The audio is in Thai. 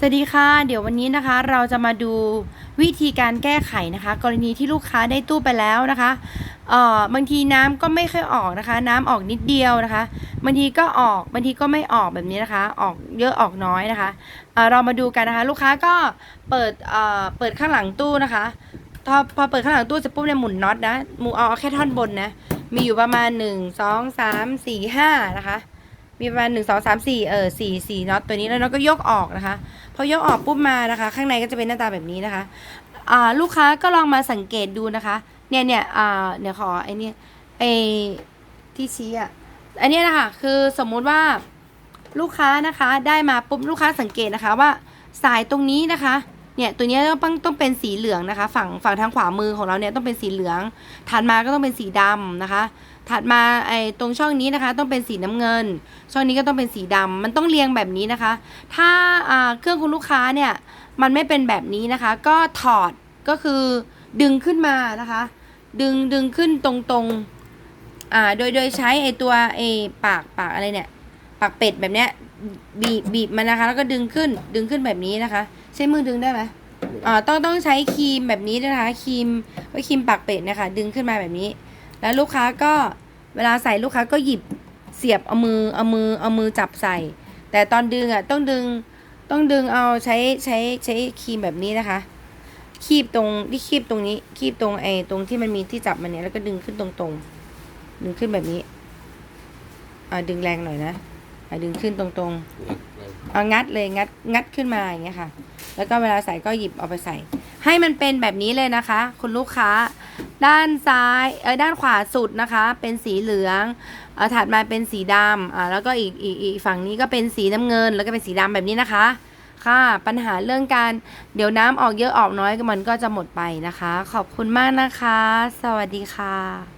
สวัสดีค่ะ เดี๋ยววันนี้นะคะ เราจะมาดูวิธีการแก้ไขนะคะ กรณีที่ลูกค้าได้ตู้ไปแล้วนะคะเอ่อบางทีน้ำก็ไม่ค่อยออกนะคะ น้ำออกนิดเดียวนะคะบางทีก็ออกบางทีก็ไม่ออกแบบนี้นะคะ ออกเยอะออกน้อยนะคะเอ่อเรามาดูกันนะคะ ลูกค้าก็เปิดเอ่อเปิดข้างหลังตู้นะคะพอพอเปิดข้างหลังตู้เสร็จปุ๊บเนี่ยหมุนน็อตนะหมูเอาเอาแค่ท่อนบนนะมีอยู่ประมาณ1 2 3 4 5นะคะ มีประมาณหนึ่งสองสามสี่เออสี่สี่น็อตตัวนี้แล้วน็อตก็ยกออกนะคะ พอยกออกปุ๊บมานะคะ ข้างในก็จะเป็นหน้าตาแบบนี้นะคะอ่าลูกค้าก็ลองมาสังเกตดูนะคะ เนี่ยเนี่ยอ่าเดี๋ยวขอไอ้นี่ไอ้ที่ชี้อะอันเนี้ยนะคะคือสมมุติว่าลูกค้านะคะได้มาปุ๊บลูกค้าสังเกตนะคะว่าสายตรงนี้นะคะเนี่ยตัวนี้ต้องต้องเป็นสีเหลืองนะคะ ฝั่งฝั่งทางขวามือของเราเนี่ยต้องเป็นสีเหลืองถัดมาก็ต้องเป็นสีดำนะคะ ถัดมาไอ้ตรงช่องนี้นะคะ ต้องเป็นสีน้ำเงิน ช่องนี้ก็ต้องเป็นสีดำมันต้องเรียงแบบนี้นะคะ ถ้าเครื่องคุณลูกค้าเนี่ยมันไม่เป็นแบบนี้นะคะ ก็ถอดก็คือดึงขึ้นมานะคะ ดึงดึงขึ้นตรงตรงๆอ่าโดยโดยใช้ไอตัวไอปากปากอะไรเนี่ย ปากเป็ดแบบเนี้ยบีบบีบมันนะคะ แล้วก็ดึงขึ้นดึงขึ้นแบบนี้นะคะ ใช้มือดึงได้ไหมอ่าต้องต้องใช้ครีมแบบนี้ด้วยนะคะครีมไว้ครีมปากเป็ดนะคะ ดึงขึ้นมาแบบนี้ แล้วลูกค้าก็ เวลาใส่ลูกค้าก็หยิบเสียบเอามือเอามือเอามือจับใส่ แต่ตอนดึงอะต้องดึงต้องดึงเอาใช้ใช้ใช้ครีมแบบนี้นะคะ คีบตรงที่คีบตรงนี้ คีบตรงไอ้ตรงที่มันมีที่จับมันเนี่ยแล้วก็ดึงขึ้นตรงๆ ดึงขึ้นแบบนี้อ่าดึงแรงหน่อยนะอ่าดึงขึ้นตรงๆเอางัดเลยงัดงัดขึ้นมาอย่างเงี้ยค่ะ แล้วก็เวลาใส่ก็หยิบเอาไปใส่ ให้มันเป็นแบบนี้เลยนะคะ คุณลูกค้า ด้านซ้ายเออด้านขวาสุดนะคะ เป็นสีเหลืองเออถัดมาเป็นสีดำอ่าแล้วก็อีกอีกอีกฝั่งนี้ก็เป็นสีน้ำเงิน แล้วก็เป็นสีดำแบบนี้นะคะค่ะปัญหาเรื่องการเดี๋ยวน้ำออกเยอะออกน้อยมันก็จะหมดไปนะคะ ขอบคุณมากนะคะ สวัสดีค่ะ